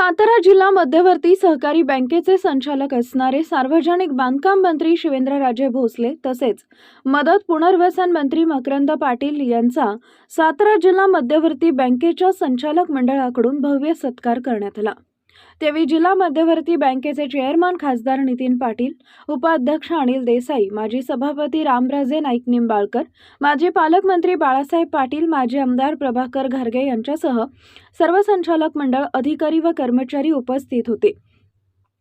सातारा जिल्हा मध्यवर्ती सहकारी बँकेचे संचालक असणारे सार्वजनिक बांधकाम मंत्री शिवेंद्रराजे भोसले तसेच मदत पुनर्वसन मंत्री मकरंद पाटील यांचा सातारा जिल्हा मध्यवर्ती बँकेच्या संचालक मंडळाकडून भव्य सत्कार करण्यात आला. त्यावेळी जिल्हा मध्यवर्ती बँकेचे चेअरमन खासदार नितीन पाटील उपाध्यक्ष अनिल देसाई माजी सभापती रामराजे नाईक निंबाळकर माजी पालकमंत्री बाळासाहेब पाटील माजी आमदार प्रभाकर घारगे यांच्यासह सर्व संचालक मंडळ अधिकारी व कर्मचारी उपस्थित होते.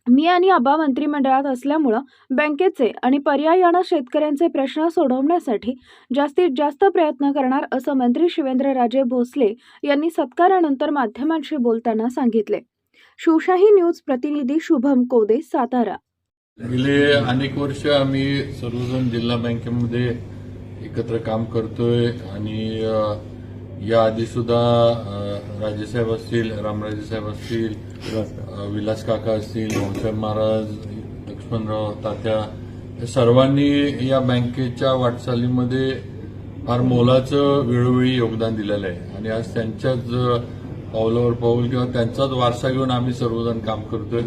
मी आणि आबा मंत्रिमंडळात असल्यामुळं बँकेचे आणि पर्यायानं शेतकऱ्यांचे प्रश्न सोडवण्यासाठी जास्तीत जास्त प्रयत्न करणार असं मंत्री शिवेंद्रराजे भोसले यांनी सत्कारानंतर माध्यमांशी बोलताना सांगितले. शिवशाही न्यूज प्रतिनिधी शुभम कोदे सातारा. गेले अनेक वर्ष आम्ही सर्वजण जिल्हा बँकेमध्ये एकत्र काम करतोय आणि या आधी सुद्धा राजेसाहेब असतील रामराजे साहेब असतील विलास काका असतील भाऊसाहेब महाराज लक्ष्मणराव तात्या सर्वांनी या बँकेच्या वाटचालीमध्ये फार मोलाचं वेळोवेळी योगदान दिलेलं आहे. आणि आज त्यांच्याच पावलावर पाऊल किंवा त्यांचाच वारसा घेऊन आम्ही सर्वजण काम करतोय.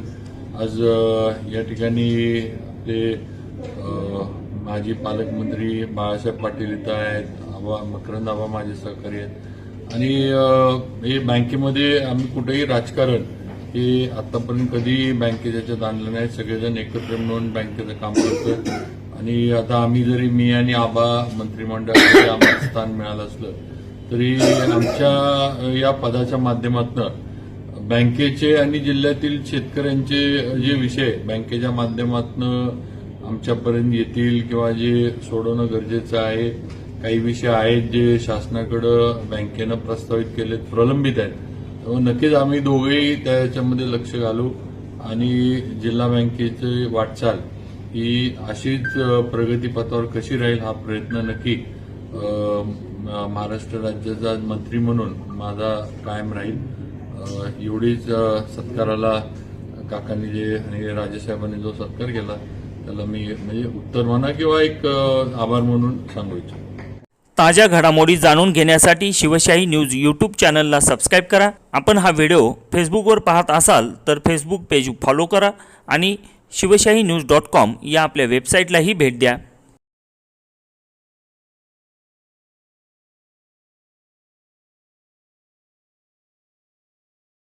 आज या ठिकाणी ते माजी पालकमंत्री बाळासाहेब पाटील इथं आहेत. आबा मकरंद आबा माझे सहकारी आहेत. आणि हे बँकेमध्ये आम्ही कुठेही राजकारण हे आतापर्यंत कधी बँकेच्या याच्यात आणलं नाही. सगळेजण एकत्र मिळून बँकेचं काम करतोय. आणि आता आम्ही जरी मी आणि आबा मंत्रिमंडळामध्ये आम्हाला स्थान मिळालं असलं तरी आमच्या या पदाच्या माध्यमातून बँकेचे आणि जिल्ह्यातील शेतकऱ्यांचे जे विषय बँकेच्या माध्यमातून आमच्यापर्यंत येतील किंवा जे सोडवणं गरजेचं आहे काही विषय आहेत जे शासनाकडं बँकेनं प्रस्तावित केलेत प्रलंबित आहेत. त्यामुळे नक्कीच आम्ही दोघेही त्याच्यामध्ये लक्ष घालू आणि जिल्हा बँकेची वाटचाल ही अशीच प्रगतीपथावर कशी राहील हा प्रयत्न नक्की महाराष्ट्र राज्याचा मंत्री म्हणून माझा कायम राहील. एवढीच सत्काराला काकांनी जे आणि राजेसाहेबांनी जो सत्कार केला त्याला मी म्हणजे उत्तर म्हणा किंवा एक आभार म्हणून सांगू इच्छितो. ताज्या घडामोडी जाणून घेण्यासाठी शिवशाही न्यूज यूट्यूब चॅनलला सबस्क्राईब करा. आपण हा व्हिडिओ फेसबुकवर पाहत असाल तर फेसबुक पेज फॉलो करा आणि शिवशाही न्यूज डॉट कॉम या आपल्या वेबसाईटलाही भेट द्या.